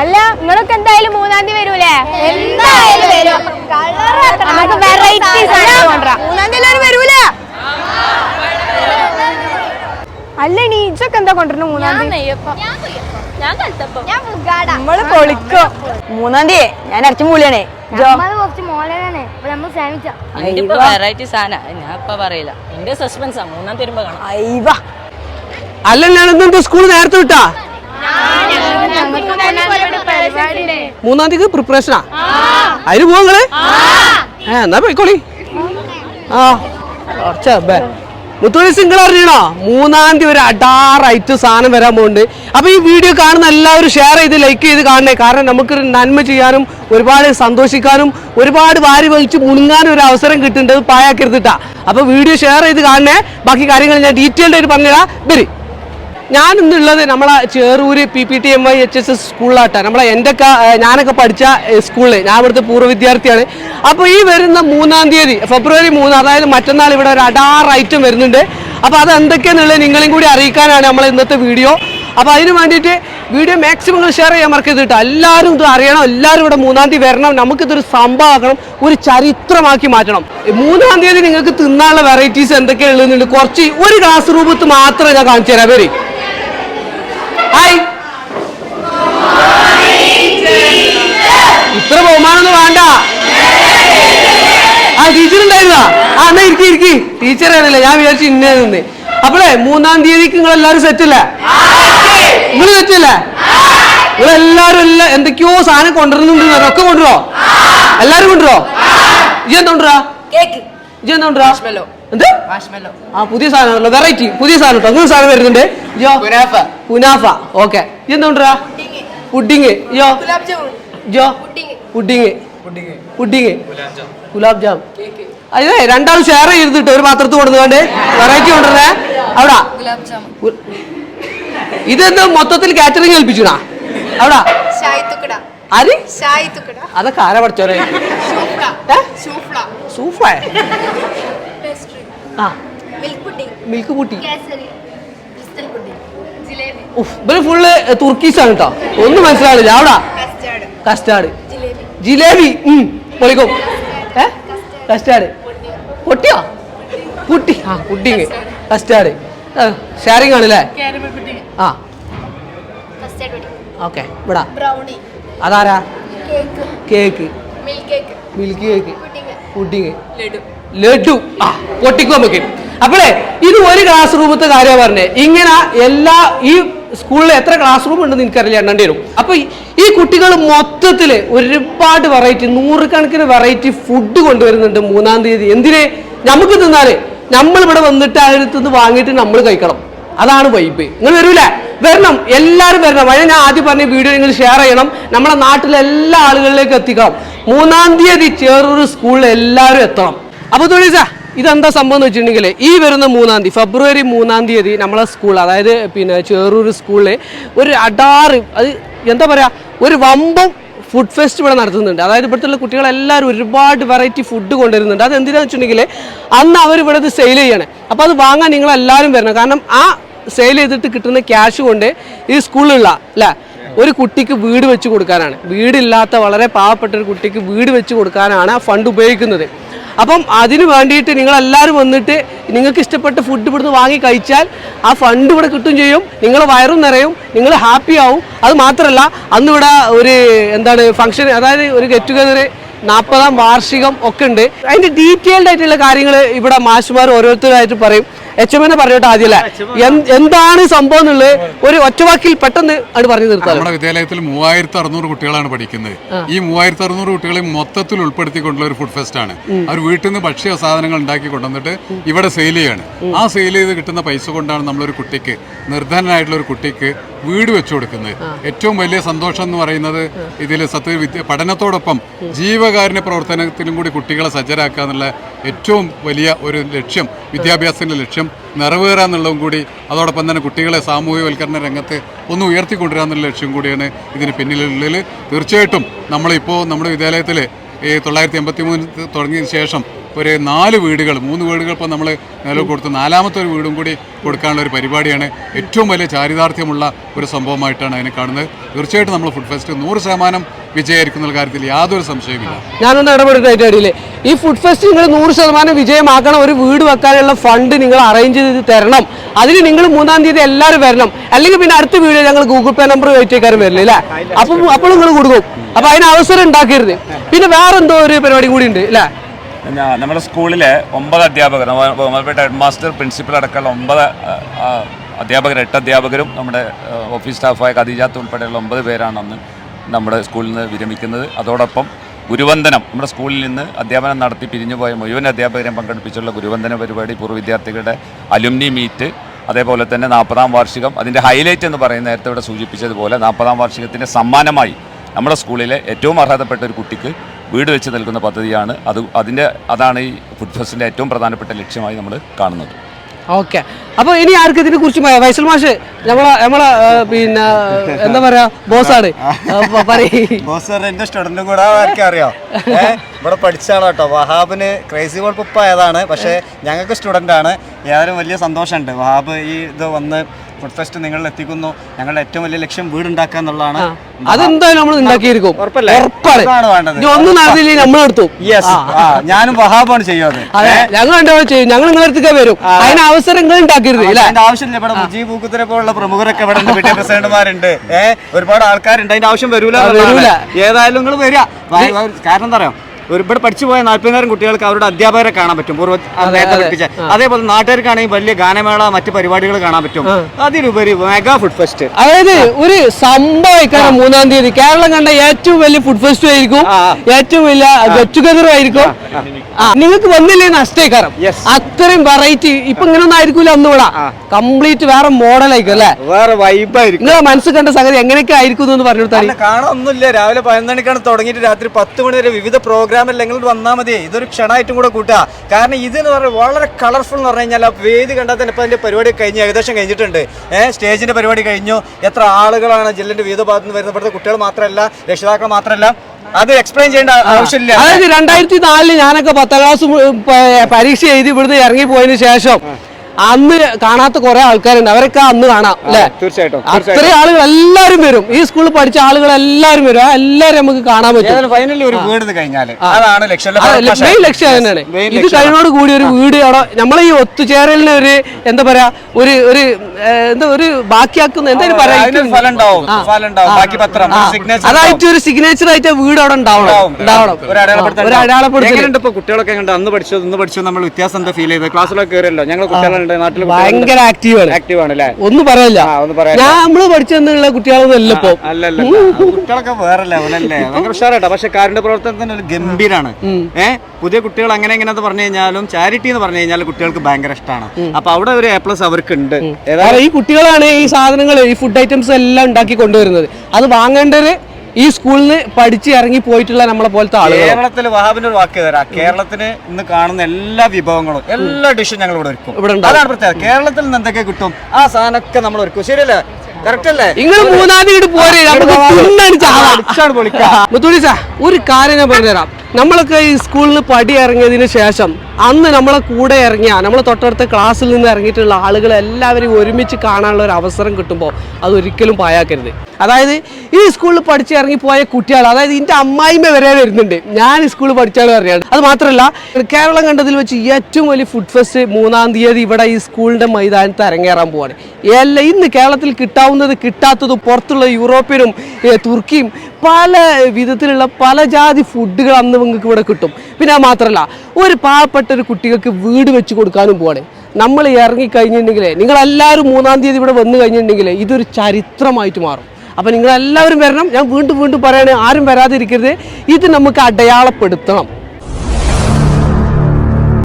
അല്ല നിങ്ങളൊക്കെ എന്തായാലും മൂന്നാം തീയതി വരൂലേ? എന്തായാലും വരും. നമുക്ക് വെറൈറ്റി സാധനം കൊണ്ടുവരാം. മൂന്നാം തീയതി എല്ലാവരും വരൂല? അല്ല നീച്ചൊക്കെ എന്താ കൊണ്ടുവരണം മൂന്നാം തീയതി? നമ്മൾ പൊളിക്കോ. മൂന്നാം തീയതി ഞാൻ ഇറച്ചി മൂലിയാണേ. വെറൈറ്റി സാധന. ഞാൻ ഇപ്പൊ പറയില്ല. എന്റെ സസ്പെൻസാ മൂന്നാം തരുമ്പോ കാണാം. അല്ലല്ലാണെന്താ സ്കൂൾ നേരത്തെ വിട്ടാ? മൂന്നാം തീയതി പ്രിപ്പറേഷനാ അതിന് പോവാ നിങ്ങൾ? ഏ എന്നാ പോയിക്കോളി. ആ കുറച്ച് മുത്തോളി സിംഗിൾ അറിയണോ മൂന്നാം തീയതി ഒരു അടാറായിട്ട് സാധനം വരാൻ പോകുന്നുണ്ട് അപ്പൊ ഈ വീഡിയോ കാണുന്ന എല്ലാവരും ഷെയർ ചെയ്ത് ലൈക്ക് ചെയ്ത് കാണണേ. കാരണം നമുക്കൊരു നന്മ ചെയ്യാനും ഒരുപാട് സന്തോഷിക്കാനും ഒരുപാട് വാരി വലിച്ച് മുണുങ്ങാനും ഒരു അവസരം കിട്ടുന്നുണ്ട്. പായാക്കരുതിട്ടാ അപ്പൊ വീഡിയോ ഷെയർ ചെയ്ത് കാണണേ. ബാക്കി കാര്യങ്ങൾ ഞാൻ ഡീറ്റെയിൽഡ് ആയിട്ട് പറഞ്ഞുതരാം. വരി. ഞാൻ ഇന്നുള്ളത് നമ്മളെ Cherur P P T M I H S S സ്കൂളിലാട്ടാ. നമ്മളെ എന്റെ ഞാനൊക്കെ പഠിച്ച സ്കൂളിൽ ഞാൻ ഇവിടുത്തെ പൂർവ വിദ്യാർത്ഥിയാണ്. അപ്പോൾ ഈ വരുന്ന മൂന്നാം തീയതി ഫെബ്രുവരി മൂന്ന് അതായത് മറ്റന്നാൾ ഇവിടെ ഒരു അഡാർ ഐറ്റം വരുന്നുണ്ട്. അപ്പോൾ അത് എന്തൊക്കെയാണെന്നുള്ളത് നിങ്ങളെയും കൂടി അറിയിക്കാനാണ് നമ്മൾ ഇന്നത്തെ വീഡിയോ. അപ്പോൾ അതിന് വേണ്ടിയിട്ട് വീഡിയോ മാക്സിമം നിങ്ങൾ ഷെയർ ചെയ്യാൻ മറക്കരുത് കേട്ടോ. എല്ലാവരും ഇത് അറിയണം. എല്ലാവരും ഇവിടെ മൂന്നാം തീയതി വരണം. നമുക്കിതൊരു സംഭവമാക്കണം. ഒരു ചരിത്രമാക്കി മാറ്റണം. മൂന്നാം തീയതി നിങ്ങൾക്ക് തിന്നാനുള്ള വെറൈറ്റീസ് എന്തൊക്കെയാണ് ഉള്ളതെന്നുണ്ട്. കുറച്ച് ഒരു ക്ലാസ് റൂമത്ത് മാത്രമേ ഞാൻ കാണിച്ചു തരാം. വരി. ഇത്ര ബഹുമാനൊന്നും വേണ്ട. ആ ടീച്ചർ ഉണ്ടായിരുന്നാ? ആ എന്നാ ഇരിക്കി ഇരിക്കി. ടീച്ചർ ആയിരുന്നില്ല ഞാൻ വിചാരിച്ചു ഇന്നേ നിന്ന്. അപ്പോഴേ മൂന്നാം തീയതിക്ക് നിങ്ങൾ എല്ലാവരും സെറ്റ് അല്ലേ? നിങ്ങൾ സെറ്റല്ലേ നിങ്ങൾ എല്ലാവരും എല്ലാ എന്തൊക്കെയോ സാധനം കൊണ്ടുവരുന്നുണ്ട് ഒക്കെ കൊണ്ടുവരോ എല്ലാരും കൊണ്ടുവരോ ഇജ് എന്താ കൊണ്ടുവരാ? ഇജ എന്താ കൊണ്ടുവരാ? എന്ത്? ആ പുതിയ സാധനമാണല്ലോ. വെറൈറ്റി പുതിയ സാധനം കേട്ടോ. അങ്ങനെ സാധനം വരുന്നുണ്ട്. ജോ കുനാഫ ഓക്കെ ഇജ് എന്താ കൊണ്ടുവരാ? പുഡിങ് ജോ ഇജോ പുഡിങ്. പുഡിങ്. ഗുലാബ് ജാം. അതെ രണ്ടാളും ഷെയർ ചെയ്തിട്ട് ഒരു പാത്രത്തിൽ കൊടുത്തുകൊണ്ട് വെറൈറ്റി കൊണ്ടുവരണേ അവിടെ. ഇതെന്ത് മൊത്തത്തിൽ കാറ്ററിംഗ് ഏൽപ്പിച്ചുടാ? അവിടെ. ആര്? അതൊക്കെ ആരാ പഠിച്ചോരെ ഏ? സൂഫ ആ. മിൽക്ക് ഉഫ്, ഇവർ ഫുള്ള് തുർക്കീസാണ് കേട്ടോ ഒന്നും മനസ്സിലാവില്ല. അവിടെ. Custard custard jalebi. പൊളിക്കും. ഏ? കസ്റ്റാർഡ് പൊട്ടിയോ? പുട്ടി. ആ പുഡിങ് കസ്റ്റാർഡ് ഷെയറിംഗ് ആണല്ലേ? ആ. ഓക്കെ ഇവിടെ. അതാരാ? Cake milk cake pudding laddu ആ പൊട്ടിക്കും നമുക്ക്. അപ്പോഴേ ഇത് ഒരു ക്ലാസ് റൂമത്തെ കാര്യമാണ് പറഞ്ഞത് ഇങ്ങനെ എല്ലാ ഈ സ്കൂളിൽ എത്ര ക്ലാസ് റൂം ഉണ്ടെന്ന് എനിക്കറിയില്ല എണ്ണേണ്ടി വരും. അപ്പൊ ഈ- കുട്ടികൾ മൊത്തത്തിൽ ഒരുപാട് വെറൈറ്റി നൂറുകണക്കിന് വെറൈറ്റി ഫുഡ് കൊണ്ടുവരുന്നുണ്ട് മൂന്നാം തീയതി. എന്തിനെ? നമുക്ക് തിന്നാൽ. നമ്മൾ ഇവിടെ വന്നിട്ട് അടുത്ത് നിന്ന് വാങ്ങിയിട്ട് നമ്മൾ കഴിക്കണം. അതാണ് വൈബ് നിങ്ങൾ വരൂലേ. വരണം. എല്ലാവരും വരണം. വഴി ഞാൻ ആദ്യം പറഞ്ഞ വീഡിയോ നിങ്ങൾ ഷെയർ ചെയ്യണം. നമ്മുടെ നാട്ടിലെ എല്ലാ ആളുകളിലേക്ക് എത്തിക്കണം. മൂന്നാം തീയതി ചേറൂർ സ്കൂളിൽ എല്ലാവരും എത്തണം. അപ്പോൾ തൊഴിച്ച ഇതെന്താ സംഭവം എന്ന് വെച്ചിട്ടുണ്ടെങ്കിൽ ഈ വരുന്ന മൂന്നാം തീയതി ഫെബ്രുവരി മൂന്നാം തീയതി നമ്മളെ സ്കൂൾ അതായത് പിന്നെ ചേറൂർ സ്കൂളിൽ ഒരു അടാറ് അത് എന്താ പറയുക ഒരു വമ്പം ഫുഡ് ഫെസ്റ്റ് ഇവിടെ നടത്തുന്നുണ്ട്. അതായത് ഇവിടുത്തെ കുട്ടികളെല്ലാവരും ഒരുപാട് വെറൈറ്റി ഫുഡ് കൊണ്ടുവരുന്നുണ്ട്. അത് എന്തിനാന്ന് വെച്ചിട്ടുണ്ടെങ്കിൽ അന്ന് അവർ ഇവിടെ ഇത് സെയിൽ ചെയ്യണേ. അപ്പോൾ അത് വാങ്ങാൻ നിങ്ങളെല്ലാവരും വരണം. കാരണം ആ സെയിൽ ചെയ്തിട്ട് കിട്ടുന്ന ക്യാഷ് കൊണ്ട് ഈ സ്കൂളിലുള്ള അല്ലേ ഒരു കുട്ടിക്ക് വീട് വെച്ച് കൊടുക്കാനാണ്. വീടില്ലാത്ത വളരെ പാവപ്പെട്ട ഒരു കുട്ടിക്ക് വീട് വെച്ച് കൊടുക്കാനാണ് ആ ഫണ്ട് ഉപയോഗിക്കുന്നത്. അപ്പം അതിന് വേണ്ടിയിട്ട് നിങ്ങളെല്ലാവരും വന്നിട്ട് നിങ്ങൾക്ക് ഇഷ്ടപ്പെട്ട ഫുഡ് ഇവിടുന്ന് വാങ്ങി കഴിച്ചാൽ ആ ഫണ്ട് ഇവിടെ കിട്ടും ചെയ്യും. നിങ്ങൾ വയറും നിറയും. നിങ്ങൾ ഹാപ്പി ആവും. അത് മാത്രമല്ല അന്ന് ഇവിടെ ഒരു എന്താണ് ഫംഗ്ഷൻ അതായത് ഒരു ഗെറ്റ് ടുഗദർ നാൽപ്പതാം വാർഷികം ഒക്കെ ഉണ്ട്. അതിന്റെ ഡീറ്റെയിൽഡ് ആയിട്ടുള്ള കാര്യങ്ങൾ ഇവിടെ മാഷുമാർ ഓരോരുത്തരായിട്ട് പറയും. എച്ച് എം എന്നെ പറഞ്ഞോട്ടെ ആദ്യമല്ലേ? എന്ത്- എന്താണ് സംഭവം എന്നുള്ളത് ഒരു ഒറ്റവാക്കിൽ പെട്ടെന്ന് അത് പറഞ്ഞു നിർത്താം നമ്മുടെ വിദ്യാലയത്തിൽ മൂവായിരത്തി അറുന്നൂറ് കുട്ടികളാണ് പഠിക്കുന്നത്. ഈ മൂവായിരത്തി അറുന്നൂറ് കുട്ടികളെ മൊത്തത്തിൽ ഉൾപ്പെടുത്തിക്കൊണ്ടുള്ള ഒരു ഫുഡ് ഫെസ്റ്റ് ആണ്. അവർ വീട്ടിൽ നിന്ന് ഭക്ഷ്യ സാധനങ്ങൾ ഉണ്ടാക്കി കൊണ്ടുവന്നിട്ട് ഇവിടെ സെയിൽ ചെയ്യാണ്. ആ സെയിൽ ചെയ്ത് കിട്ടുന്ന പൈസ കൊണ്ടാണ് നമ്മളൊരു കുട്ടിക്ക് നിർധനനായിട്ടുള്ള ഒരു കുട്ടിക്ക് വീട് വെച്ചു കൊടുക്കുന്നത്. ഏറ്റവും വലിയ സന്തോഷം എന്ന് പറയുന്നത് ഇതിൽ സത്യ വിദ്യ പഠനത്തോടൊപ്പം ജീവകാരുണ്യ പ്രവർത്തനത്തിലും കൂടി കുട്ടികളെ സജ്ജരാക്കുക എന്നുള്ള ഏറ്റവും വലിയ ഒരു ലക്ഷ്യം വിദ്യാഭ്യാസത്തിന്റെ ലക്ഷ്യം നിറവേറുക എന്നുള്ളതും കൂടി അതോടൊപ്പം തന്നെ കുട്ടികളെ സാമൂഹ്യവൽക്കരണ രംഗത്ത് ഒന്ന് ഉയർത്തിക്കൊണ്ടുവരിക എന്നുള്ള ലക്ഷ്യം കൂടിയാണ് ഇതിന് പിന്നിലുള്ളിൽ തീർച്ചയായിട്ടും നമ്മളിപ്പോൾ നമ്മുടെ വിദ്യാലയത്തിൽ ഈ തൊള്ളായിരത്തി എൺപത്തി മൂന്ന് തുടങ്ങിയതിന് ശേഷം ഒരു നാല് വീടുകൾ മൂന്ന് വീടുകൾ ഇപ്പോൾ നമ്മൾ നിലവിൽ കൊടുത്തു നാലാമത്തെ ഒരു വീടും കൂടി കൊടുക്കാനുള്ള ഒരു പരിപാടിയാണ്. ഏറ്റവും വലിയ ചാരിതാർത്ഥ്യമുള്ള ഒരു സംഭവമായിട്ടാണ് അതിനെ കാണുന്നത്. തീർച്ചയായിട്ടും നമ്മൾ ഫുഡ് ഫെസ്റ്റ് നൂറ് ശതമാനം വിജയമായിരിക്കുന്ന കാര്യത്തിൽ യാതൊരു സംശയമില്ല ഞാനൊന്ന് ഇടപെടുന്ന അതിന്റെ ഇടയിൽ ഈ ഫുഡ് ഫെസ്റ്റ് നിങ്ങൾ നൂറ് ശതമാനം വിജയമാക്കണം ഒരു വീട് വെക്കാനുള്ള ഫണ്ട് നിങ്ങൾ അറേഞ്ച് ചെയ്ത് തരണം. അതിന് നിങ്ങൾ മൂന്നാം തീയതി എല്ലാവരും വരണം. അല്ലെങ്കിൽ പിന്നെ അടുത്ത വീഡിയോ ഞങ്ങൾ ഗൂഗിൾ പേ നമ്പർ വെച്ചേക്കാരും വരില്ല അല്ലേ അപ്പം അപ്പോൾ നിങ്ങൾ കൊടുക്കും. അപ്പം അതിന് അവസരം ഉണ്ടാക്കരുത്. പിന്നെ വേറെ എന്തോ ഒരു പരിപാടി കൂടി ഉണ്ട് അല്ലേ നമ്മുടെ സ്കൂളിലെ ഒമ്പത് അധ്യാപകർ ബഹുമാനപ്പെട്ട ഹെഡ് മാസ്റ്റർ പ്രിൻസിപ്പൽ അടക്കമുള്ള ഒമ്പത് അധ്യാപകർ എട്ട് അധ്യാപകരും നമ്മുടെ ഓഫീസ് സ്റ്റാഫായ ഖദീജാത്ത് ഉൾപ്പെടെയുള്ള ഒമ്പത് പേരാണ് അന്ന് നമ്മുടെ സ്കൂളിൽ നിന്ന് വിരമിക്കുന്നത്. അതോടൊപ്പം ഗുരുവന്ദനം നമ്മുടെ സ്കൂളിൽ നിന്ന് അധ്യാപനം നടത്തി പിരിഞ്ഞുപോയ മുഴുവൻ അധ്യാപകരെയും പങ്കെടുപ്പിച്ചുള്ള ഗുരുവന്ദന പരിപാടി പൂർവ വിദ്യാർത്ഥികളുടെ അലുമിനി മീറ്റ് അതേപോലെ തന്നെ നാൽപ്പതാം വാർഷികം അതിന്റെ ഹൈലൈറ്റ് എന്ന് പറയുന്ന നേരത്തെ ഇവിടെ സൂചിപ്പിച്ചതുപോലെ നാൽപ്പതാം വാർഷികത്തിന്റെ സമ്മാനമായി നമ്മുടെ സ്കൂളിലെ ഏറ്റവും അർഹതപ്പെട്ട ഒരു കുട്ടിക്ക് വീട് വെച്ച് നൽകുന്ന പദ്ധതിയാണ്. അത് അതിന്റെ അതാണ് ഈ ഫുഡ് ഫെസ്റ്റിന്റെ ഏറ്റവും പ്രധാനപ്പെട്ട ലക്ഷ്യമായി നമ്മൾ കാണുന്നത്. ഓക്കെ. അപ്പോൾ ഇനി ആർക്ക് ഇതിനെ കുറിച്ച് വൈസൽ മാഷ് നമ്മളെ നമ്മളെ പിന്നെ എന്താ പറയാ ബോസാണ്. എന്റെ സ്റ്റുഡന്റും കൂടെ ആർക്കും അറിയാം? ഇവിടെ പഠിച്ചാണ് കേട്ടോ. വഹാബിന് ക്രേസി ബോൾ പുപ്പ ആയതാണ്. പക്ഷേ ഞങ്ങൾക്ക് സ്റ്റുഡന്റ് ആണ്. ഏതായാലും വലിയ സന്തോഷമുണ്ട്. വഹാബ് ഈ ഇത് വന്ന് ഫുഡ് ഫെസ്റ്റ് നിങ്ങളിൽ എത്തിക്കുന്നു. ഞങ്ങളുടെ ഏറ്റവും വലിയ ലക്ഷ്യം വീടുണ്ടാക്കുക എന്നുള്ളതാണ്. അതെന്തായാലും നമ്മൾ ഉണ്ടാക്കിയിരിക്കും. ഒന്നും യെസ് ആ. ഞാനും വഹാബാണ് ചെയ്യുന്നത് ഞങ്ങൾ ചെയ്യും. ഞങ്ങൾ നിങ്ങളുടെ അടുത്തേക്ക് വരും. അതിന് അവസരങ്ങൾ ഉണ്ടാക്കരുത്. അതിന്റെ ആവശ്യമില്ല. ഇവിടെ മുജീബ് പൂക്കുത്തിനെ പോലുള്ള പ്രമുഖരൊക്കെ ഇവിടെ വീട്ടിൽ പ്രസിഡന്റുമാരുണ്ട്. ഏഹ് ഒരുപാട് ആൾക്കാരുണ്ട്. അതിന്റെ ആവശ്യം വരൂല. ഏതായാലും നിങ്ങൾ വരിക. കാരണം എന്താ പറയാ ഒരു ഇവിടെ പഠിച്ചു പോയ നാല്പതിനായിരം കുട്ടികൾക്ക് അവരുടെ അധ്യാപകരെ കാണാൻ പറ്റും. പൂർവ നേരത്തെ പഠിപ്പിച്ച അതേപോലെ നാട്ടുകാർക്കാണെങ്കിൽ വലിയ ഗാനമേള മറ്റു പരിപാടികൾ കാണാൻ പറ്റും. അതിലുപരി മെഗാ ഫുഡ് ഫെസ്റ്റ്. അതായത് ഒരു സംഭവം മൂന്നാം തീയതി. കേരളം കണ്ട ഏറ്റവും വലിയ ഫുഡ് ഫെസ്റ്റും ആയിരിക്കും. ഏറ്റവും വലിയ ഗെറ്റ് ടുഗദറും ആയിരിക്കും. നിങ്ങൾക്ക് വന്നില്ലേ നഷ്ടേക്കാരം. അത്രയും വെറൈറ്റി ഇപ്പൊ ഇങ്ങനെ ഒന്നും ആയിരിക്കൂല ഒന്നുകൂടാ കംപ്ലീറ്റ് വേറെ മോഡലായിരിക്കും അല്ലെ? വേറെ വൈബായിരിക്കും നിങ്ങളെ മനസ്സിൽ കണ്ട സംഗതി എങ്ങനെയൊക്കെ ആയിരിക്കും എന്ന് പറഞ്ഞു കൊടുത്താൽ ഒന്നുമില്ല കാണാനൊന്നുമില്ല. രാവിലെ പതിനൊന്ന് മണിക്കാണ് തുടങ്ങിയിട്ട് രാത്രി പത്ത് മണി വരെ വിവിധ പ്രോഗ്രാം അല്ലെങ്കിൽ വന്നാൽ മതി. ഇതൊരു ക്ഷണമായിട്ടും കൂടെ കൂട്ടുക. കാരണം ഇതെന്ന് പറഞ്ഞാൽ വളരെ കളർഫുൾ എന്ന് പറഞ്ഞു കഴിഞ്ഞാൽ ആ വേദി കണ്ടാൽ തന്നെ ഇപ്പം അതിന്റെ പരിപാടി കഴിഞ്ഞ് ഏകദേശം കഴിഞ്ഞിട്ടുണ്ട്. ഏഹ് സ്റ്റേജിന്റെ പരിപാടി കഴിഞ്ഞു. എത്ര ആളുകളാണ് ജില്ലന്റെ വിവിധ ഭാഗത്ത് നിന്ന് വരുന്നത്. കുട്ടികൾ മാത്രമല്ല രക്ഷിതാക്കൾ മാത്രമല്ല. അത് എക്സ്പ്ലെയിൻ ചെയ്യേണ്ട ആവശ്യമില്ല. അതായത് രണ്ടായിരത്തി നാലിൽ ഞാനൊക്കെ പത്താം ക്ലാസ് പരീക്ഷ എഴുതി ഇവിടുന്ന് ഇറങ്ങി പോയതിനു ശേഷം അന്ന് കാണാത്ത കുറെ ആൾക്കാരുണ്ട്. അവരൊക്കെ അന്ന് കാണാം അല്ലെ? തീർച്ചയായിട്ടും അത്രയും ആളുകൾ എല്ലാവരും വരും. ഈ സ്കൂളിൽ പഠിച്ച ആളുകൾ എല്ലാവരും വരും എല്ലാവരും നമുക്ക് കാണാൻ പറ്റും. ഫൈനലി ഒരു വീട് കഴിഞ്ഞാൽ. അതാണ് ലക്ഷ്യം. മെയിൻ ലക്ഷ്യം തന്നെയാണ് ഇത് കഴിഞ്ഞോട് കൂടി ഒരു വീട് അവിടെ നമ്മളെ ഈ ഒത്തുചേരലിന് ഒരു എന്താ പറയാ ഒരു ഒരു എന്താ ഒരു ബാക്കിയാക്കുന്ന എന്തായാലും പറയാ അതായിട്ട് ഒരു സിഗ്നേച്ചർ ആയിട്ട് വീട് അവിടെ ഉണ്ടാവണം. ഉണ്ടാവണം. ഒരു അടയാളപ്പെടുത്തൽ കുട്ടികളൊക്കെ അന്ന് പഠിച്ചത് ഇന്ന് പഠിച്ചത് നമ്മൾ വ്യത്യാസം എന്താ ഫീൽ ചെയ്തത്? ക്ലാസ്സിലൊക്കെ കയറിയല്ലോ ഞങ്ങൾ കുട്ടികളുണ്ട് നാട്ടിൽ ഭയങ്കര ആക്റ്റീവാണ് ആക്റ്റീവ് ആണ് അല്ലേ ഒന്നും പറയല്ല. ആ, ഒന്നും പറയാനില്ല. ഞാൻ നമ്മൾ പഠിച്ചെന്നുള്ള കുട്ടികളൊന്നും അല്ല ഇപ്പൊ. അല്ലല്ല കുട്ടികളൊക്കെ വേറെ ലെവലല്ലേ ഭയങ്കര ഉഷാറാട്ടോ പക്ഷെ കാരുണ്യ പ്രവർത്തനത്തിന് ഒരു ഗംഭീരാണ്. ഏഹ് പുതിയ കുട്ടികൾ അങ്ങനെ എങ്ങനെ പറഞ്ഞു കഴിഞ്ഞാലും ചാരിറ്റി എന്ന് പറഞ്ഞു കഴിഞ്ഞാൽ കുട്ടികൾക്ക് ഭയങ്കര ഇഷ്ടമാണ് അപ്പൊ അവിടെ ഒരു എ പ്ലസ് അവർക്ക് ഉണ്ട് ഈ കുട്ടികളാണ് ഈ സാധനങ്ങൾ ഈ ഫുഡ് ഐറ്റംസ് എല്ലാം ഉണ്ടാക്കി കൊണ്ടുവരുന്നത്. അത് വാങ്ങേണ്ടത് ഈ സ്കൂളിൽ നിന്ന് പഠിച്ച് ഇറങ്ങി പോയിട്ടുള്ള നമ്മളെ പോലത്തെ ആളുകൾ കേരളത്തിൽ വഹാബിന്റെ ഒരു വാക്ക് തരാം. കേരളത്തിന് ഇന്ന് കാണുന്ന എല്ലാ വിഭവങ്ങളും എല്ലാ ഡിഷും ഞങ്ങൾ ഇവിടെ ഒരുക്കും. ഇവിടെ അതാണ് പ്രത്യേകത. കേരളത്തിൽ നിന്ന് എന്തൊക്കെ കിട്ടും? ആ സാധനമൊക്കെ നമ്മൾ ഒരുക്കും. ശരിയല്ലേ? ഒരു കാര്യം ഞാൻ പറഞ്ഞുതരാം. നമ്മളൊക്കെ ഈ സ്കൂളിൽ പടി ഇറങ്ങിയതിന് ശേഷം അന്ന് നമ്മളെ കൂടെ ഇറങ്ങിയ നമ്മളെ തൊട്ടടുത്ത ക്ലാസ്സിൽ നിന്ന് ഇറങ്ങിയിട്ടുള്ള ആളുകൾ എല്ലാവരും ഒരുമിച്ച് കാണാനുള്ള ഒരു അവസരം കിട്ടുമ്പോൾ അത് ഒരിക്കലും പായാക്കരുത് അതായത് ഈ സ്കൂളിൽ പഠിച്ച് ഇറങ്ങി പോയ കുട്ടികൾ അതായത് എന്റെ അമ്മായിമ്മ വരെ വരുന്നുണ്ട്. ഞാൻ ഈ സ്കൂളിൽ പഠിച്ചാലും അറിയാണ് അത് മാത്രമല്ല കേരളം കണ്ടതിൽ വെച്ച് ഏറ്റവും വലിയ ഫുഡ് ഫെസ്റ്റ് മൂന്നാം തീയതി ഇവിടെ ഈ സ്കൂളിന്റെ മൈതാനത്ത് അരങ്ങേറാൻ പോവാണ്. എല്ലാം ഇന്ന് കേരളത്തിൽ കിട്ടാവുന്നത് കിട്ടാത്തത് പുറത്തുള്ള യൂറോപ്യനും തുർക്കിയും പല വിധത്തിലുള്ള പല ജാതി ഫുഡുകൾ അന്ന് നിങ്ങൾക്ക് ഇവിടെ കിട്ടും. പിന്നെ മാത്രമല്ല ഒരു പാവപ്പെട്ട ഒരു കുട്ടികൾക്ക് വീട് വെച്ച് കൊടുക്കാനും പോവാണ്. നമ്മൾ ഇറങ്ങി കഴിഞ്ഞിട്ടുണ്ടെങ്കിൽ നിങ്ങളെല്ലാവരും മൂന്നാം തീയതി ഇവിടെ വന്നു കഴിഞ്ഞിട്ടുണ്ടെങ്കിൽ ഇതൊരു ചരിത്രമായിട്ട് മാറും. അപ്പം നിങ്ങളെല്ലാവരും വരണം. ഞാൻ വീണ്ടും വീണ്ടും പറയണേ ആരും വരാതിരിക്കരുത്. ഇത് നമുക്ക് അടയാളപ്പെടുത്തണം.